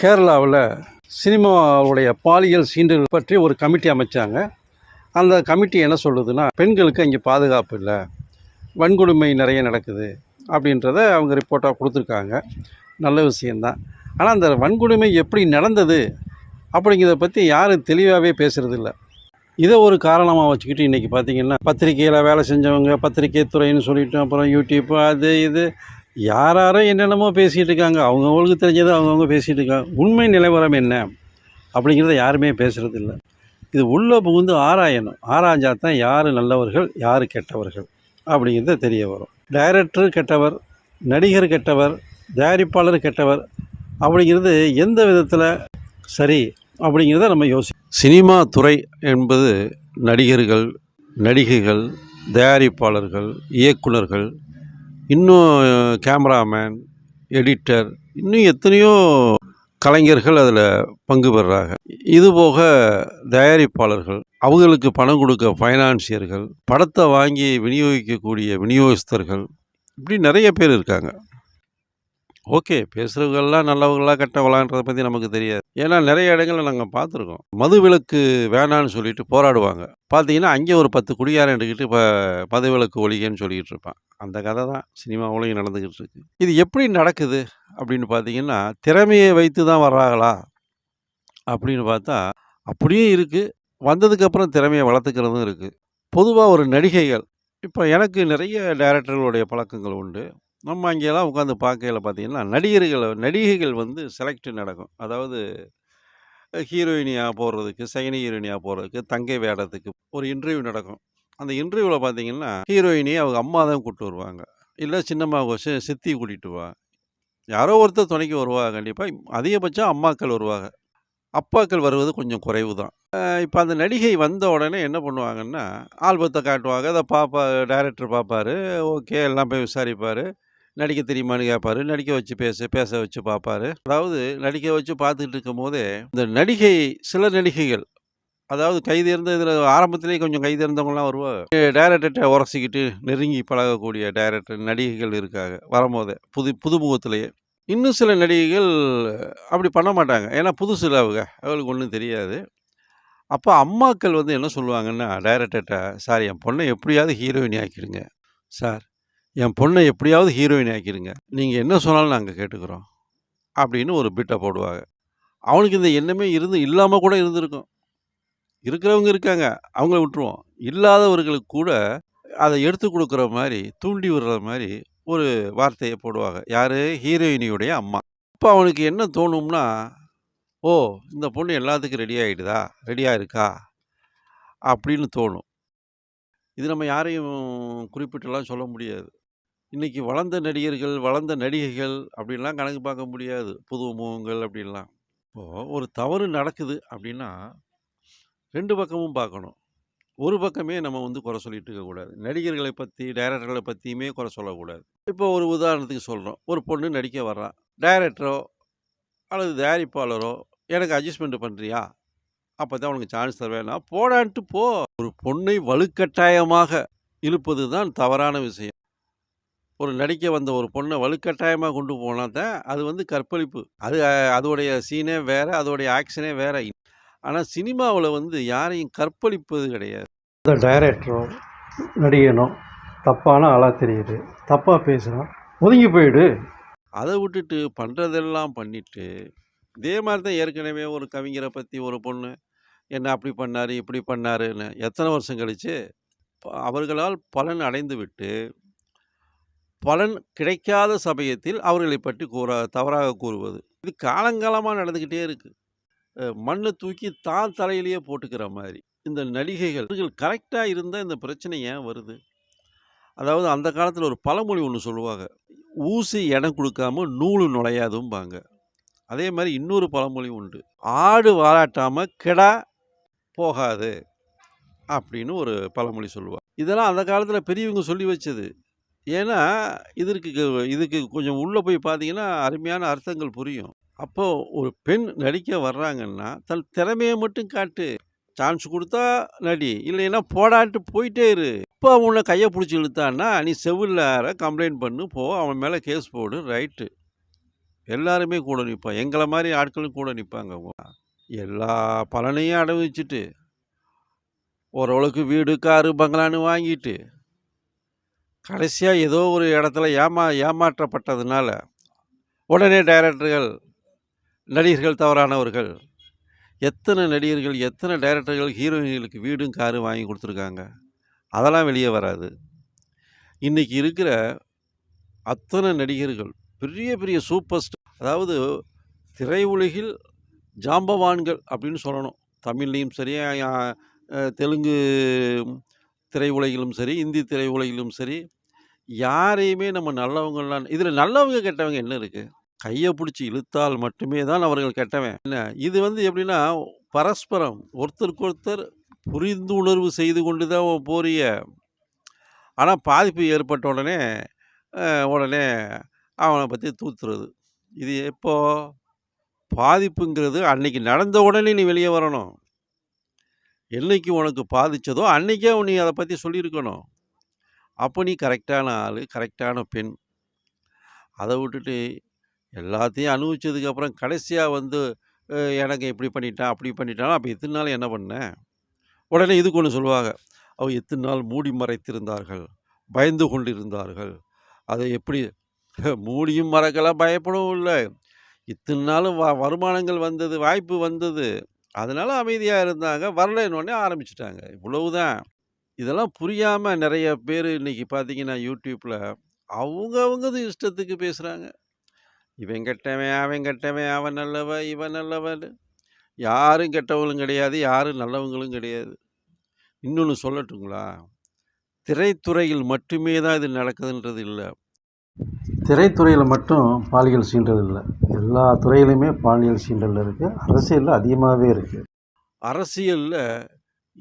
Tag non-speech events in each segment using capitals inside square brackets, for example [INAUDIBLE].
கேரளாவில் சினிமாவுடைய பாலியல் சீண்டல் பற்றி ஒரு கமிட்டி அமைச்சாங்க. அந்த கமிட்டி என்ன சொல்லுதுன்னா பெண்களுக்கு இங்கே பாதுகாப்பு இல்லை. வன்கொடுமை நிறைய நடக்குது. அப்படின்றத அவங்க ரிப்போர்ட்டாக கொடுத்துருக்காங்க. நல்ல விஷயந்தான் ஆனால் அந்த வன்கொடுமை எப்படி நடந்தது அப்படிங்கிறத பற்றி யாரும் தெளிவாகவே பேசுகிறதில்ல இதை ஒரு காரணமாக வச்சுக்கிட்டு இன்றைக்கி பார்த்தீங்கன்னா பத்திரிக்கையில் வேலை செஞ்சவங்க பத்திரிக்கை துறைன்னு சொல்லிட்டு அப்புறம் யூடியூப் அது இது யாரோ என்னென்னமோ பேசிகிட்டு இருக்காங்க அவங்கவுங்களுக்கு தெரிஞ்சதை அவங்கவுங்க பேசிகிட்டு இருக்காங்க உண்மை நிலவரம் என்ன? அப்படிங்கிறத யாருமே பேசுகிறது இல்லை இது உள்ளே புகுந்து ஆராயணும். ஆராய்ஞ்சா தான் யார் நல்லவர்கள் யார் கெட்டவர்கள் அப்படிங்கிறத தெரிய வரும். டைரக்டர் கெட்டவர் நடிகர் கெட்டவர் தயாரிப்பாளர் கெட்டவர் அப்படிங்கிறது எந்த விதத்தில் சரி அப்படிங்கிறத நம்ம யோசி சினிமா துறை என்பது நடிகர்கள் நடிகைகள் தயாரிப்பாளர்கள் இயக்குனர்கள் இன்னும் கேமராமேன் எடிட்டர் இன்னும் எத்தனையோ கலைஞர்கள் அதில் பங்கு பெறுறாங்க. இதுபோக தயாரிப்பாளர்கள் அவங்களுக்கு பணம் கொடுக்க ஃபைனான்சியர்கள் படத்தை வாங்கி விநியோகிக்கக்கூடிய விநியோகஸ்தர்கள் இப்படி நிறைய பேர் இருக்காங்க. ஓகே பேசுகிறவங்கெல்லாம் நல்லவங்களா கெட்டவங்களான்றதை பற்றி நமக்கு தெரியாது. ஏன்னா நிறைய இடங்களில் நாங்கள் பார்த்துருக்கோம். மது விலக்கு வேணான்னு சொல்லிட்டு போராடுவாங்க. பார்த்தீங்கன்னா அங்கே ஒரு பத்து குடியாரம் எடுக்கிட்டு இப்போ மது விலக்கு ஒழிகன்னு சொல்லிக்கிட்டு இருப்பான். அந்த கதை தான் சினிமாவிலையும் நடந்துக்கிட்டு இருக்கு. இது எப்படி நடக்குது அப்படின்னு பார்த்தீங்கன்னா திறமையை வைத்து தான் வர்றாங்களா அப்படின்னு பார்த்தா அப்படியும் இருக்குது வந்ததுக்கப்புறம் திறமையை வளர்த்துக்கிறதும் இருக்குது பொதுவாக ஒரு நடிகைகள் இப்போ எனக்கு நிறைய டைரக்டர்களுடைய பழக்கங்கள் உண்டு. நம்ம அங்கெல்லாம் உட்காந்து பார்க்கையில பார்த்தீங்கன்னா நடிகர்களை நடிகைகள் வந்து செலக்ட் நடக்கும். அதாவது ஹீரோயினியாக போடுறதுக்கு செகண்ட் ஹீரோயினியாக போடுறதுக்கு தங்கை வேடத்துக்கு ஒரு இன்டர்வியூ நடக்கும். அந்த இன்டர்வியூவில் பார்த்தீங்கன்னா ஹீரோயினியை அவங்க அம்மா தான் கூப்பிட்டு வருவாங்க. இல்லை சின்னம்மா கோஷம் சித்தி கூட்டிகிட்டு வா. யாரோ ஒருத்தர் துணைக்கு வருவாங்க கண்டிப்பாக அதிகபட்சம் அம்மாக்கள் வருவாங்க. அப்பாக்கள் வருவது கொஞ்சம் குறைவு தான். இப்போ அந்த நடிகை வந்த உடனே என்ன பண்ணுவாங்கன்னா ஆல்பத்தை காட்டுவாங்க. அதை பாப்பா டைரக்டர் பார்ப்பாரு ஓகே எல்லாம் போய் விசாரிப்பார். நடிக்க தெரியுமான்னு கேட்பாரு நடிக்க வச்சு பேச பேச வச்சு பார்ப்பாரு அதாவது நடிக்க வச்சு பார்த்துக்கிட்டு இருக்கும் போதே இந்த நடிகை சில நடிகைகள் அதாவது கைது இருந்த இதில் ஆரம்பத்திலேயே கொஞ்சம் கைது இருந்தவங்களாம் வருவாங்க டைரக்டர்கிட்ட உரசிக்கிட்டு நெருங்கி பழகக்கூடிய டைரக்டர் நடிகைகள் இருக்காங்க வரும்போதே புது புதுமுகத்திலேயே. இன்னும் சில நடிகைகள் அப்படி பண்ண மாட்டாங்க. ஏன்னா புதுசில் அவங்க அவங்களுக்கு ஒன்றும் தெரியாது. அப்போ அம்மாக்கள் வந்து என்ன சொல்லுவாங்கன்னா டைரக்டர்கிட்ட சார் என் பொண்ணை எப்படியாவது ஹீரோயினி ஆக்கிடுங்க சார். என் பொண்ணை எப்படியாவது ஹீரோயின் ஆக்கிடுங்க நீங்கள் என்ன சொன்னாலும் நாங்கள் கேட்டுக்கிறோம். அப்படின்னு ஒரு பிட்டை போடுவாங்க. அவனுக்கு இந்த எண்ணமே இருந்து இல்லாமல் கூட இருந்திருக்கும். இருக்கிறவங்க இருக்காங்க. அவங்கள விட்டுருவோம். இல்லாதவர்களுக்கு கூட அதை எடுத்து கொடுக்குற மாதிரி தூண்டி விடுற மாதிரி ஒரு வார்த்தையை போடுவாங்க. யார்? ஹீரோயினியுடைய அம்மா. இப்போ அவனுக்கு என்ன தோணும்னா ஓ இந்த பொண்ணு எல்லாத்துக்கும் ரெடி ஆகிடுதா ரெடியாக இருக்கா? அப்படின்னு தோணும். இது நம்ம யாரையும் குறிப்பிட்டெல்லாம் சொல்ல முடியாது. இன்றைக்கி வளர்ந்த நடிகர்கள் வளர்ந்த நடிகைகள் அப்படின்லாம் கணக்கு பார்க்க முடியாது. புது முகங்கள் அப்படின்லாம். இப்போது ஒரு தவறு நடக்குது அப்படின்னா ரெண்டு பக்கமும் பார்க்கணும். ஒரு பக்கமே நம்ம வந்து குறை சொல்லிட்டு இருக்கக்கூடாது நடிகர்களை பற்றி டைரக்டர்களை பற்றியுமே குறை சொல்லக்கூடாது. இப்போ ஒரு உதாரணத்துக்கு சொல்கிறோம் ஒரு பொண்ணு நடிக்க வர்றான் டைரக்டரோ அல்லது தயாரிப்பாளரோ எனக்கு அட்ஜஸ்ட்மெண்ட் பண்ணுறியா அப்போ தான் உனக்கு சான்ஸ் தருவேன்னா போடான்ட்டு போ. ஒரு பொண்ணை வலுக்கட்டாயமாக இழுப்பது தான் தவறான விஷயம். ஒரு நடிக்க வந்த ஒரு பொண்ணை வலுக்கட்டாயமாக கொண்டு போனால் தான் அது வந்து கற்பழிப்பு. அது அதோடைய சீனே வேறு அதோடைய ஆக்ஷனே வேறு. ஆனால் சினிமாவில் வந்து யாரையும் கற்பழிப்பது கிடையாது. இந்த டைரக்டரோ நடிகனோ தப்பான ஆளாக தெரியுது. தப்பாக பேசுகிறான் ஒதுங்கி போயிடு. அதை விட்டுட்டு பண்ணுறதெல்லாம் பண்ணிட்டு இதே மாதிரி தான் ஏற்கனவே ஒரு கவிஞரை பற்றி ஒரு பொண்ணு என்ன அப்படி பண்ணார் இப்படி பண்ணாருன்னு எத்தனை வருஷம் ப- அவர்களால் பலன் அடைந்து விட்டு பலன் கிடைக்காத சமயத்தில் அவர்களை பற்றி கூற தவறாக கூறுவது. இது காலங்காலமாக நடந்துக்கிட்டே இருக்குது மண்ணை தூக்கி தான் தலையிலேயே போட்டுக்கிற மாதிரி. இந்த நடிகைகள் இவர்கள் கரெக்டாக இருந்தால் இந்த பிரச்சனை ஏன் வருது? அதாவது அந்த காலத்தில் ஒரு பழமொழி ஒன்று சொல்லுவாங்க. ஊசி இடம் கொடுக்காம நூலு நுழையாதும்பாங்க. அதே மாதிரி இன்னொரு பழமொழி உண்டு. ஆடு வாராட்டாமல் கிடா போகாது அப்படின்னு ஒரு பழமொழி சொல்லுவாங்க. இதெல்லாம் அந்த காலத்தில் பெரியவங்க சொல்லி வச்சது. ஏன்னா இதற்கு இதுக்கு கொஞ்சம் உள்ளே போய் பார்த்தீங்கன்னா அருமையான அர்த்தங்கள் புரியும். அப்போது ஒரு பெண் நடிக்க வர்றாங்கன்னா தன் திறமையை மட்டும் காட்டு. சான்ஸ் கொடுத்தா நடி இல்லைன்னா போடான்ட்டு போயிட்டே இரு. இப்போ உன்னை கையை பிடிச்சி இழுத்தான்னா நீ செவிலில் கம்ப்ளைண்ட் பண்ணு போ அவன் மேலே கேஸ் போடு ரைட்டு எல்லாருமே கூட நிற்பான் எங்களை மாதிரி ஆட்களும் கூட நிற்பாங்க எல்லா பலனையும் அனுபவிச்சுட்டு ஓரளவுக்கு வீடு காரு பங்களான்னு வாங்கிட்டு. கடைசியாக ஏதோ ஒரு இடத்துல ஏமா ஏமாற்றப்பட்டதுனால உடனே டைரக்டர்கள் நடிகர்கள் தவறானவர்கள். எத்தனை நடிகர்கள் எத்தனை டைரக்டர்கள் ஹீரோயின்களுக்கு வீடும் காரும் வாங்கி கொடுத்துருக்காங்க? அதெல்லாம் வெளியே வராது. இன்றைக்கி இருக்கிற அத்தனை நடிகர்கள் பெரிய பெரிய சூப்பர் ஸ்டார் அதாவது திரையுலகில் ஜாம்பவான்கள் அப்படின்னு சொல்லணும். தமிழ்லேயும் சரி தெலுங்கு திரையுலகிலும் சரி இந்தி திரையுலகிலும் சரி யாரையுமே நம்ம நல்லவங்களாம் இதில் நல்லவங்க கெட்டவங்க என்ன இருக்குது கையை பிடிச்சி இழுத்தால் மட்டுமே தான் அவர்கள் கெட்டவன். என்ன? இது வந்து எப்படின்னா பரஸ்பரம் ஒருத்தருக்கு ஒருத்தர் புரிந்துணர்வு செய்து கொண்டு தான் போறிய. ஆனால் பாதிப்பு ஏற்பட்ட உடனே உடனே அவனை பற்றி தூத்துறது இது எப்போ? பாதிப்புங்கிறது அன்னைக்கு நடந்த உடனே நீ வெளியே வரணும். என்னைக்கு உனக்கு பாதித்ததோ அன்றைக்கே நீ அதை பற்றி சொல்லியிருக்கணும். அப்போ நீ கரெக்டான ஆள் கரெக்டான பெண். அதை விட்டுட்டு எல்லாத்தையும் அனுபவிச்சதுக்கப்புறம் கடைசியாக வந்து எனக்கு இப்படி பண்ணிட்டான் அப்படி பண்ணிட்டான் அப்போ எத்தனை நாள் என்ன பண்ணேன் உடனே இதுக்கு ஒன்று சொல்லுவாங்க. அவள் எத்தனை நாள் மூடி மறைத்திருந்தார்கள் பயந்து கொண்டிருந்தார்கள். அதை எப்படி [LAUGHS] மூடியும் மறக்கலாம் பயப்படவும் இல்லை. இத்தனை நாளும் வ வருமானங்கள் வந்தது வாய்ப்பு வந்தது. அதனால் அமைதியாக இருந்தாங்க. வரலன்னொடனே ஆரம்பிச்சிட்டாங்க. இவ்வளவுதான். இதெல்லாம் புரியாமல் நிறைய பேர் இன்னைக்கு பார்த்தீங்கன்னா யூடியூப்பில் அவங்க அவங்கது இஷ்டத்துக்கு பேசுகிறாங்க இவன் கெட்டவன் அவன் கெட்டவன் அவன் நல்லவன் இவன் நல்லவன் யாரும் கெட்டவங்களும் கிடையாது யாரும் நல்லவங்களும் கிடையாது. இன்னொன்று சொல்லட்டுங்களா? திரைத்துறையில் மட்டுமே தான் இது நடக்குதுன்றது இல்லை. திரைத்துறையில் மட்டும் பாலியல் சீண்டல் இல்லை. எல்லா துறையிலுமே பாலியல் சீண்டல் இருக்குது அரசியலில் அதிகமாகவே இருக்குது அரசியலில்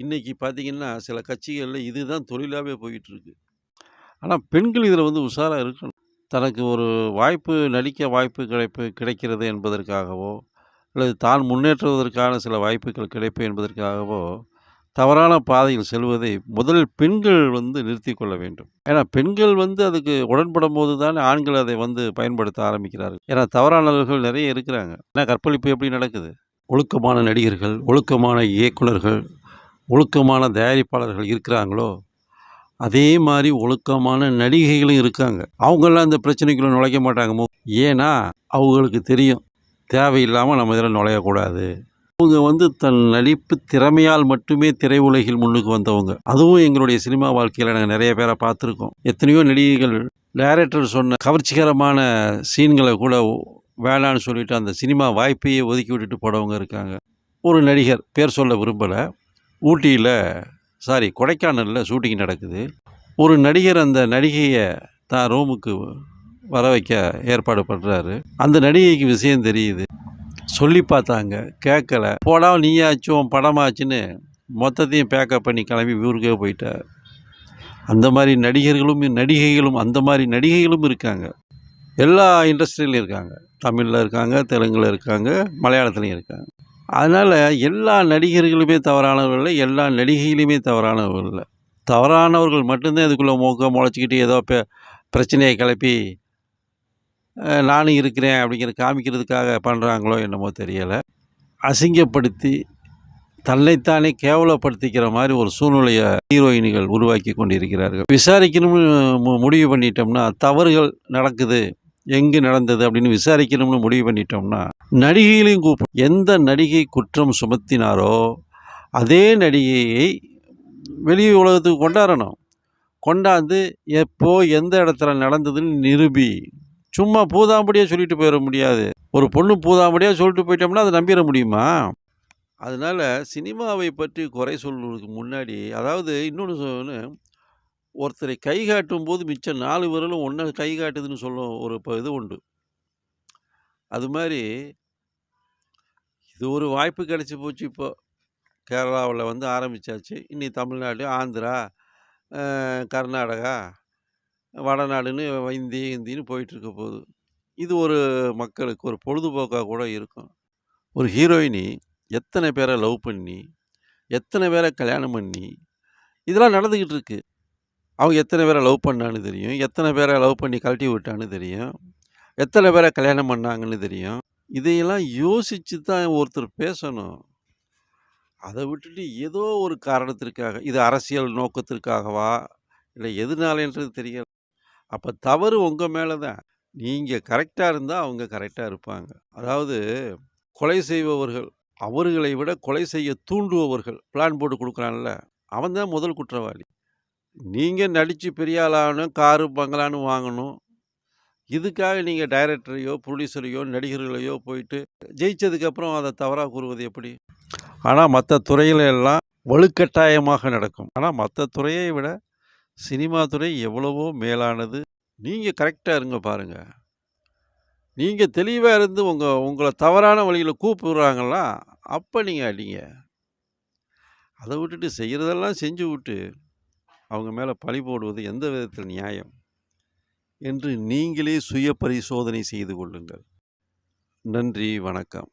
இன்றைக்கி பார்த்தீங்கன்னா சில கட்சிகளில் இதுதான் தொழிலாகவே போயிட்டுருக்கு. ஆனால் பெண்கள் இதில் வந்து உஷாராக இருக்கணும். தனக்கு ஒரு வாய்ப்பு நடிக்க வாய்ப்பு கிடைப்பு கிடைக்கிறது என்பதற்காகவோ அல்லது தான் முன்னேற்றுவதற்கான சில வாய்ப்புகள் கிடைப்பு என்பதற்காகவோ தவறான பாதையில் செல்வதை முதலில் பெண்கள் வந்து நிறுத்தி கொள்ள வேண்டும். ஏன்னா பெண்கள் வந்து அதுக்கு உடன்படும் போது தான் ஆண்கள் அதை வந்து பயன்படுத்த ஆரம்பிக்கிறார்கள். ஏன்னா தவறானவர்கள் நிறைய இருக்கிறாங்க. ஏன்னா கற்பழிப்பு எப்படி நடக்குது? ஒழுக்கமான நடிகர்கள் ஒழுக்கமான இயக்குனர்கள் ஒழுக்கமான தயாரிப்பாளர்கள் இருக்கிறாங்களோ அதே மாதிரி ஒழுக்கமான நடிகைகளும் இருக்காங்க. அவங்கெல்லாம் இந்த பிரச்சனைக்குள்ள நுழைக்க மாட்டாங்க. ஏன்னா அவங்களுக்கு தெரியும். தேவையில்லாமல் நம்ம இதில் நுழையக்கூடாது. அவங்க வந்து தன் நடிப்பு திறமையால் மட்டுமே திரையுலகில் முன்னுக்கு வந்தவங்க. அதுவும் எங்களுடைய சினிமா வாழ்க்கையில் நாங்கள் நிறைய பேரை பார்த்துருக்கோம். எத்தனையோ நடிகைகள் டைரக்டர் சொன்ன கவர்ச்சிகரமான சீன்களை கூட வேணான்னு சொல்லிட்டு அந்த சினிமா வாய்ப்பையே ஒதுக்கி விட்டுட்டு போனவங்க இருக்காங்க. ஒரு நடிகர் பேர் சொல்ல விரும்பலை. ஊட்டியில் சாரி கொடைக்கானலில் ஷூட்டிங் நடக்குது. ஒரு நடிகர் அந்த நடிகையை தான் ரூமுக்கு வர வைக்க ஏற்பாடு பண்ணுறாரு அந்த நடிகைக்கு விஷயம் தெரியுது. சொல்லி பார்த்தாங்க கேட்கல. போடா நீயாச்சும் உன் படமாச்சுன்னு மொத்தத்தையும் பேக்கப் பண்ணி கிளம்பி ஊருக்கே போயிட்டார். அந்த மாதிரி நடிகர்களும் நடிகைகளும் அந்த மாதிரி நடிகைகளும் இருக்காங்க. எல்லா இண்டஸ்ட்ரியிலும் இருக்காங்க. தமிழில் இருக்காங்க தெலுங்கில் இருக்காங்க மலையாளத்துலேயும் இருக்காங்க. அதனால் எல்லா நடிகர்களுமே தவறானவர்கள் இல்லை எல்லா நடிகைகளுமே தவறானவர்கள் இல்லை. தவறானவர்கள் மட்டும்தான் இதுக்குள்ளே மூக்க முளைச்சிக்கிட்டு ஏதோ பெ பிரச்சனையை கிளப்பி நானும் இருக்கிறேன் அப்படிங்கிற காமிக்கிறதுக்காக பண்ணுறாங்களோ என்னமோ தெரியலை. அசிங்கப்படுத்தி தன்னைத்தானே கேவலப்படுத்திக்கிற மாதிரி ஒரு சூழ்நிலையை ஹீரோயின்கள் உருவாக்கி கொண்டிருக்கிறார்கள். விசாரிக்கணும்னு மு- முடிவு பண்ணிட்டோம்னா தவறுகள் நடக்குது. எங்கே நடந்தது அப்படின்னு விசாரிக்கணும்னு முடிவு பண்ணிட்டோம்னா நடிகைகளையும் கூப்பிடும். எந்த நடிகை குற்றம் சுமத்தினாரோ அதே நடிகையை வெளி உலகத்துக்கு கொண்டாடணும். கொண்டாந்து எப்போ எந்த இடத்துல நடந்ததுன்னு நிரூபி. சும்மா பூதாம்படியாக சொல்லிட்டு போயிட முடியாது. ஒரு பொண்ணு பூதாம்படியாக சொல்லிட்டு போயிட்டோம்னா அதை நம்பிட முடியுமா? அதனால் சினிமாவை பற்றி குறை சொல்வதற்கு முன்னாடி அதாவது இன்னொன்று சொல்லணும் ஒருத்தரை கை காட்டும் போது மிச்சம் நாலு விரலும் ஒன்றை கை காட்டுதுன்னு சொல்லும் ஒரு இப்போ இது உண்டு. அது மாதிரி இது ஒரு வாய்ப்பு கிடச்சி போச்சு இப்போ. கேரளாவில் வந்து ஆரம்பிச்சாச்சு. இனி தமிழ்நாடு ஆந்திரா கர்நாடகா வடநாடுன்னு இந்தி ஹிந்தின்னு போயிட்டுருக்க போகுது இது ஒரு மக்களுக்கு ஒரு பொழுதுபோக்காக கூட இருக்கும். ஒரு ஹீரோயினி எத்தனை பேரை லவ் பண்ணி எத்தனை பேரை கல்யாணம் பண்ணி இதெல்லாம் நடந்துக்கிட்டு இருக்குது அவங்க எத்தனை பேரை லவ் பண்ணான்னு தெரியும். எத்தனை பேரை லவ் பண்ணி கழட்டி விட்டான்னு தெரியும். எத்தனை பேரை கல்யாணம் பண்ணாங்கன்னு தெரியும். இதையெல்லாம் யோசித்து தான் ஒருத்தர் பேசணும். அதை விட்டுட்டு ஏதோ ஒரு காரணத்திற்காக இது அரசியல் நோக்கத்திற்காகவா? இல்லை எதுனாலன்றது தெரியல. அப்போ தவறு உங்கள் மேலே தான். நீங்கள் கரெக்டாக இருந்தால் அவங்க கரெக்டாக இருப்பாங்க. அதாவது கொலை செய்பவர்கள் அவர்களை விட கொலை செய்ய தூண்டுபவர்கள் பிளான் போட்டு கொடுக்குறான்ல அவன் தான் முதல் குற்றவாளி. நீங்கள் நடித்து பெரிய ஆளாகணும் காரு பங்களான்னு வாங்கணும். இதுக்காக நீங்கள் டைரக்டரையோ ப்ரொடியூசரையோ நடிகர்களையோ போயிட்டு ஜெயிச்சதுக்கப்புறம் அதை தவறாக கூறுவது எப்படி? ஆனால் மற்ற துறையில எல்லாம் வலுக்கட்டாயமாக நடக்கும். ஆனால் மற்ற துறையை விட சினிமா துறை எவ்வளவோ மேலானது. நீங்கள் கரெக்டாக இருங்க பாருங்கள் நீங்கள் தெளிவாக இருந்து உங்கள் உங்களை தவறான வழியில் கூப்பிடுறாங்களா? அப்போ நீங்கள் அடிங்க. அதை விட்டுட்டு செய்கிறதெல்லாம் செஞ்சு விட்டு அவங்க மேலே பழி போடுவது எந்த விதத்தில் நியாயம்? என்று நீங்களே சுய பரிசோதனை செய்து கொள்ளுங்கள். நன்றி வணக்கம்.